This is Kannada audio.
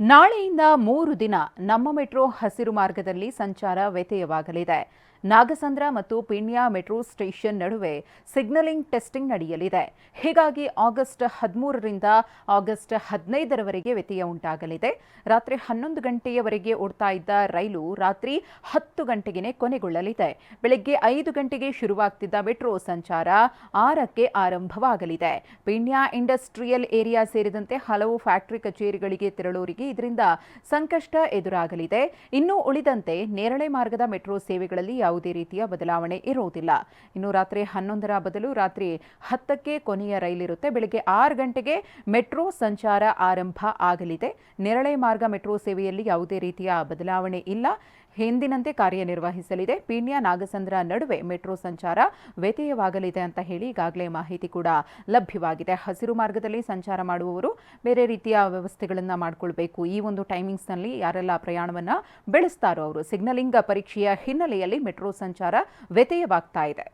ನಾಳೆಯಿಂದ ಮೂರು ದಿನ ನಮ್ಮ ಮೆಟ್ರೋ ಹಸಿರು ಮಾರ್ಗದಲ್ಲಿ ಸಂಚಾರ ವ್ಯತ್ಯಯವಾಗಲಿದೆ. ನಾಗಸಂದ್ರ ಮತ್ತು ಪಿಣ್ಯ ಮೆಟ್ರೋ ಸ್ಟೇಷನ್ ನಡುವೆ ಸಿಗ್ನಲಿಂಗ್ ಟೆಸ್ಟಿಂಗ್ ನಡೆಯಲಿದೆ. ಹೀಗಾಗಿ ಆಗಸ್ಟ್ ಹದಿಮೂರರಿಂದ ಆಗಸ್ಟ್ ಹದಿನೈದರವರೆಗೆ ವ್ಯತ್ಯಯ ಉಂಟಾಗಲಿದೆ. ರಾತ್ರಿ ಹನ್ನೊಂದು ಗಂಟೆಯವರೆಗೆ ಓಡ್ತಾ ಇದ್ದ ರೈಲು ರಾತ್ರಿ ಹತ್ತು ಗಂಟೆಗೆ ಕೊನೆಗೊಳ್ಳಲಿದೆ. ಬೆಳಗ್ಗೆ ಐದು ಗಂಟೆಗೆ ಶುರುವಾಗ್ತಿದ್ದ ಮೆಟ್ರೋ ಸಂಚಾರ ಆರಕ್ಕೆ ಆರಂಭವಾಗಲಿದೆ. ಪಿಣ್ಯ ಇಂಡಸ್ಟ್ರಿಯಲ್ ಏರಿಯಾ ಸೇರಿದಂತೆ ಹಲವು ಫ್ಯಾಕ್ಟರಿ ಕಚೇರಿಗಳಿಗೆ ತೆರಳೋರಿಗೆ ಇದರಿಂದ ಸಂಕಷ್ಟ ಎದುರಾಗಲಿದೆ. ಇನ್ನು ಉಳಿದಂತೆ ನೇರಳೆ ಮಾರ್ಗದ ಮೆಟ್ರೋ ಸೇವೆಗಳಲ್ಲಿ ಯಾವುದೇ ರೀತಿಯ ಬದಲಾವಣೆ ಇರುವುದಿಲ್ಲ. ಇನ್ನು ರಾತ್ರಿ ಹನ್ನೊಂದರ ಬದಲು ರಾತ್ರಿ ಹತ್ತಕ್ಕೆ ಕೊನೆಯ ರೈಲಿರುತ್ತೆ. ಬೆಳಗ್ಗೆ ಆರು ಗಂಟೆಗೆ ಮೆಟ್ರೋ ಸಂಚಾರ ಆರಂಭ ಆಗಲಿದೆ. ನೇರಳೆ ಮಾರ್ಗ ಮೆಟ್ರೋ ಸೇವೆಯಲ್ಲಿ ಯಾವುದೇ ರೀತಿಯ ಬದಲಾವಣೆ ಇಲ್ಲ. ಹಿಂದಿನಂತೆ ಕಾರ್ಯನಿರ್ವಹಿಸಲಿದೆ. ಪೀಣ್ಯ ನಾಗಸಂದ್ರ ನಡುವೆ ಮೆಟ್ರೋ ಸಂಚಾರ ವ್ಯತ್ಯಯವಾಗಲಿದೆ ಅಂತ ಹೇಳಿ ಈಗಾಗಲೇ ಮಾಹಿತಿ ಕೂಡ ಲಭ್ಯವಾಗಿದೆ. ಹಸಿರು ಮಾರ್ಗದಲ್ಲಿ ಸಂಚಾರ ಮಾಡುವವರು ಬೇರೆ ರೀತಿಯ ವ್ಯವಸ್ಥೆಗಳನ್ನು ಮಾಡಿಕೊಳ್ಬೇಕು. ಈ ಒಂದು ಟೈಮಿಂಗ್ಸ್ನಲ್ಲಿ ಯಾರೆಲ್ಲ ಪ್ರಯಾಣವನ್ನು ಬೆಳೆಸ್ತಾರೋ ಅವರು. ಸಿಗ್ನಲಿಂಗ್ ಪರೀಕ್ಷೆಯ ಹಿನ್ನೆಲೆಯಲ್ಲಿ ಮೆಟ್ರೋ ಸಂಚಾರ ವ್ಯತ್ಯಯವಾಗ್ತಾ ಇದೆ.